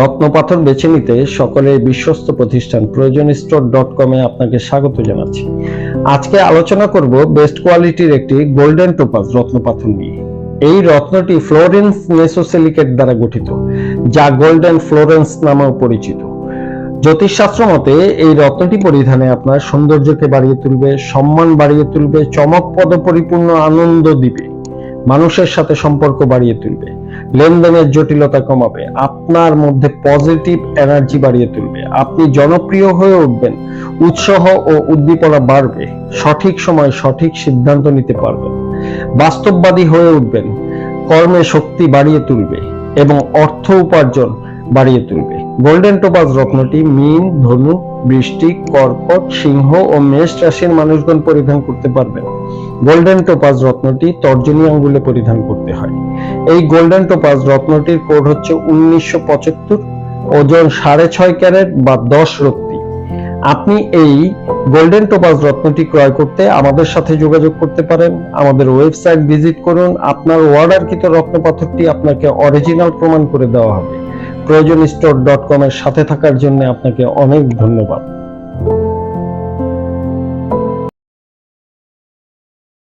রত্নপাথর বেছে নিতে সকলের বিশ্বস্ত প্রতিষ্ঠান প্রয়োজন স্টোর ডট কমে আপনাকে স্বাগত জানাচ্ছি। আজকে আলোচনা করব বেস্ট কোয়ালিটির একটি গোল্ডেন টোপাজ রত্নপাথর নিয়ে। এই রত্নটি ফ্লোরেন্স মেসোসিলিকেট দ্বারা গঠিত, যা গোল্ডেন ফ্লোরেন্স নামেও পরিচিত। জ্যোতিষশাস্ত্র মতে, এই রত্নটি পরিধানে আপনার সৌন্দর্যকে বাড়িয়ে তুলবে, সম্মান বাড়িয়ে তুলবে, চমকপদ পরিপূর্ণ আনন্দ দিবে, মানুষের সাথে সম্পর্ক বাড়িয়ে তুলবে। লেনদেনের জটিলতা কমাবে, আপনার মধ্যে পজিটিভ এনার্জি বাড়িয়ে তুলবে, আপনি জনপ্রিয় হয়ে উঠবেন, উৎসাহ ও উদ্দীপনা বাড়বে, সঠিক সময় সঠিক সিদ্ধান্ত নিতে পারবেন, বাস্তববাদী হয়ে উঠবেন, কর্মে শক্তি বাড়িয়ে তুলবে এবং অর্থ উপার্জন বাড়িয়ে তুলবে। গোল্ডেন টোপাজ রত্নটি মীন, ধনু, বৃষ্টি, কর্কট, সিংহ ও মেষ রাশির মানুষগণ পরিধান করতে পারবেন। গোল্ডেন টোপাজ রত্নটি তর্জনী আঙ্গুলে পরিধান করতে হয়। এই গোল্ডেন টোপাজ রত্নটির কোড হচ্ছে উনিশশো পঁচাত্তর, ওজন সাড়ে ছয় ক্যারেট বা দশ রত্তি আপনি এই গোল্ডেন টোপাজ রত্নটি ক্রয় করতে আমাদের সাথে যোগাযোগ করতে পারেন, আমাদের ওয়েবসাইট ভিজিট করুন, আপনার অর্ডারকৃত রত্নপাথরটি আপনাকে অরিজিনাল প্রমাণ করে দেওয়া হবে। প্রয়োজন স্টোর ডট কম এর সাথে থাকার জন্য আপনাকে অনেক ধন্যবাদ।